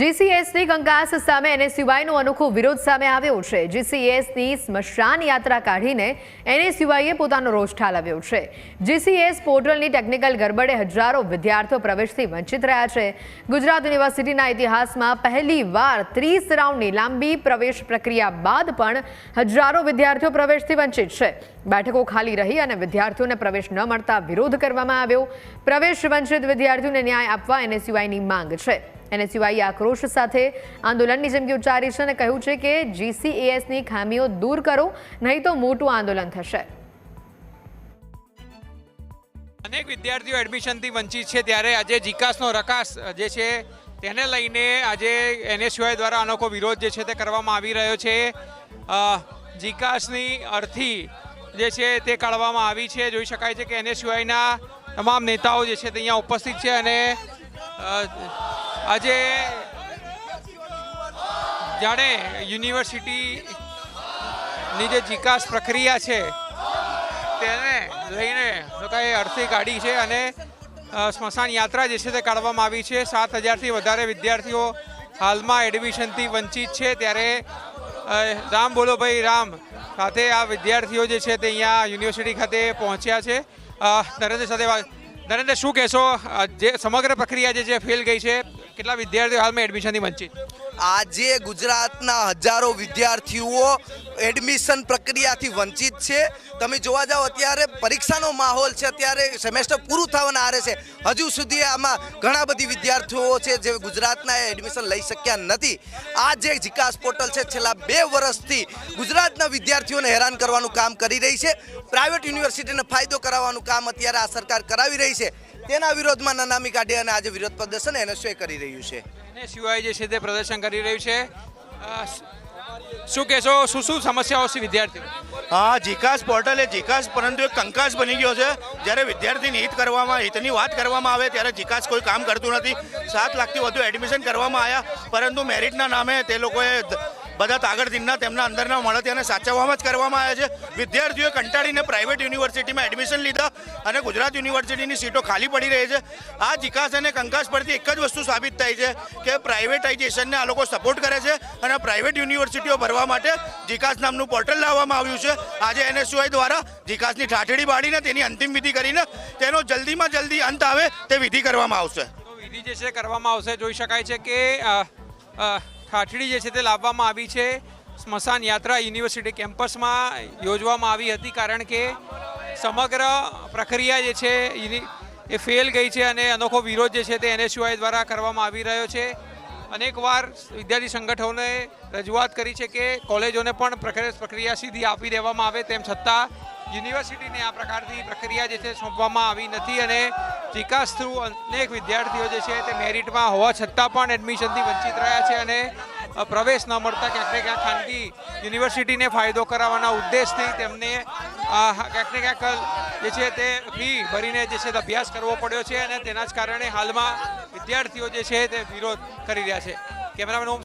જીસીએસની કંકાસ સામે એનએસયુઆઈનો અનોખો વિરોધ સામે આવ્યો છે. જીસીએસની સ્મશાન યાત્રા કાઢીને એનએસયુઆઈએ પોતાનો રોષ ઠાલવ્યો છે. જીસીએસ પોર્ટલની ટેકનિકલ ગરબડે હજારો વિદ્યાર્થીઓ પ્રવેશથી વંચિત રહ્યા છે. ગુજરાત યુનિવર્સિટીના ઇતિહાસમાં પહેલી વાર ત્રીસ રાઉન્ડની લાંબી પ્રવેશ પ્રક્રિયા બાદ પણ હજારો વિદ્યાર્થીઓ પ્રવેશથી વંચિત છે. બેઠકો ખાલી રહી અને વિદ્યાર્થીઓને પ્રવેશ ન મળતા વિરોધ કરવામાં આવ્યો. પ્રવેશ વંચિત વિદ્યાર્થીઓને ન્યાય આપવા એનએસયુઆઈની માંગ છે. એનએસયુઆઈએ આક્રોશ સાથે આંદોલનની જેમકી ઉચ્ચારી છે અને કહ્યું છે કે જીસીએએસની ખામીઓ દૂર કરો, નહીં તો મોટું આંદોલન થશે. અનેક વિદ્યાર્થીઓ એડમિશનથી વંચિત છે ત્યારે આજે જીકાસનો રકાસ જે છે તેને લઈને આજે એનએસયુઆઈ દ્વારા અનોખો વિરોધ જે છે તે કરવામાં આવી રહ્યો છે. જીકાસની અર્થી જે છે તે કાઢવામાં આવી છે. જોઈ શકાય છે કે એનએસયુઆઈના તમામ નેતાઓ જે છે તે અહીંયા ઉપસ્થિત છે અને આજે જાણે યુનિવર્સિટીની જે જીકાસ પ્રક્રિયા છે, તેને લઈને લોકોએ અડથી કાઢી છે અને સ્મશાન યાત્રા જે છે તે કાઢવામાં આવી છે. સાત હજારથી વધારે વિદ્યાર્થીઓ હાલમાં એડમિશનથી વંચિત છે. ત્યારે રામ બોલો ભાઈ, રામ. સાથે આ વિદ્યાર્થીઓ જે છે તે અહીંયા યુનિવર્સિટી ખાતે પહોંચ્યા છે. નરેન્દ્ર સાથે નરેન્દ્ર, શું કહેશો? જે સમગ્ર પ્રક્રિયા જે છે, ફેલ ગઈ છે. કેટલા વિદ્યાર્થીઓ હાલમાં એડમિશનથી વંચિત આજે ગુજરાતના હજારો વિદ્યાર્થીઓ એડમિશન પ્રક્રિયાથી વંચિત છે. તમે જોવા જાઓ, અત્યારે પરીક્ષાનો માહોલ છે, અત્યારે સેમેસ્ટર પૂરું થવાના આરે છે. હજુ સુધી આમાં ઘણા બધી વિદ્યાર્થીઓ છે જે ગુજરાતના એડમિશન લઈ શક્યા નથી. આ જે જીકાસ પોર્ટલ છે, છેલ્લા બે વર્ષથી ગુજરાતના વિદ્યાર્થીઓને હેરાન કરવાનું કામ કરી રહી છે. પ્રાઇવેટ યુનિવર્સિટીને ફાયદો કરાવવાનું કામ અત્યારે આ સરકાર કરાવી રહી છે. તેના વિરોધમાં નનામી કાઢી અને આજે વિરોધ પ્રદર્શન એનએસએ કરી રહ્યું છે. અને સિવાય જે છે તે પ્રદર્શન કરી રહ્યું છે. શું કહેશો? શું શું સમસ્યાઓ છે વિદ્યાર્થીઓ? હા જીકાસ પોર્ટલ એ જીકાસ પરંતુ એક કંકાસ બની ગયો છે. જ્યારે વિદ્યાર્થીની હિત કરવામાં હિતની વાત કરવામાં આવે ત્યારે જીકાસ કોઈ કામ કરતું નથી. સાત લાખથી વધુ એડમિશન કરવામાં આવ્યા પરંતુ મેરિટના નામે તે લોકોએ બધા તાગડધીનના તેમના અંદરના મળતિયાને સાચવવામાં જ કરવામાં આવ્યા છે. વિદ્યાર્થીઓએ કંટાળીને પ્રાઇવેટ યુનિવર્સિટીમાં એડમિશન લીધા અને ગુજરાત યુનિવર્સિટીની સીટો ખાલી પડી રહી છે. આ જીકાસ અને કંકાસ પરથી એક જ વસ્તુ સાબિત થાય છે કે પ્રાઇવેટાઇઝેશનને આ લોકો સપોર્ટ કરે છે અને પ્રાઇવેટ યુનિવર્સિટીઓ ભરવા માટે જીકાસ નામનું પોર્ટલ લાવવામાં આવ્યું છે. આજે એનએસયુઆઈ દ્વારા જીકાસની ઠાઠડી બાળીને તેની અંતિમ વિધિ કરીને તેનો જલ્દીમાં જલ્દી અંત આવે તે વિધિ કરવામાં આવશે. વિધિ જે છે કરવામાં આવશે. જોઈ શકાય છે કે ઠાઠડી જે છે તે લાવવામાં આવી છે. સ્મશાન યાત્રા યુનિવર્સિટી કેમ્પસમાં યોજવામાં આવી હતી કારણ કે સમગ્ર પ્રક્રિયા જે છે એ ફેલ ગઈ છે અને અનોખો વિરોધ જે છે તે એનએસયુઆઈ દ્વારા કરવામાં આવી રહ્યો છે. અનેકવાર વિદ્યાર્થી સંગઠનોને રજૂઆત કરી છે કે કોલેજોને પણ પ્રક્રિયા સીધી આપી દેવામાં આવે તેમ છતાં યુનિવર્સિટીને આ પ્રકારની પ્રક્રિયા જે છે સોંપવામાં આવી નથી અને વિકાસ થ્રુ અનેક વિદ્યાર્થીઓ જે છે તે મેરિટમાં હોવા છતાં પણ એડમિશનથી વંચિત રહ્યા છે અને પ્રવેશ ન મળતા ક્યાંક ને ક્યાંક ખાનગી યુનિવર્સિટીને ફાયદો કરાવવાના ઉદ્દેશથી તેમને ક્યાંક ને ક્યાંક જે છે તે ફી ભરીને જે છે અભ્યાસ કરવો પડ્યો છે અને તેના જ કારણે હાલમાં વિદ્યાર્થીઓ જે છે તે વિરોધ કરી રહ્યા છે. કેમેરામેન ઓમ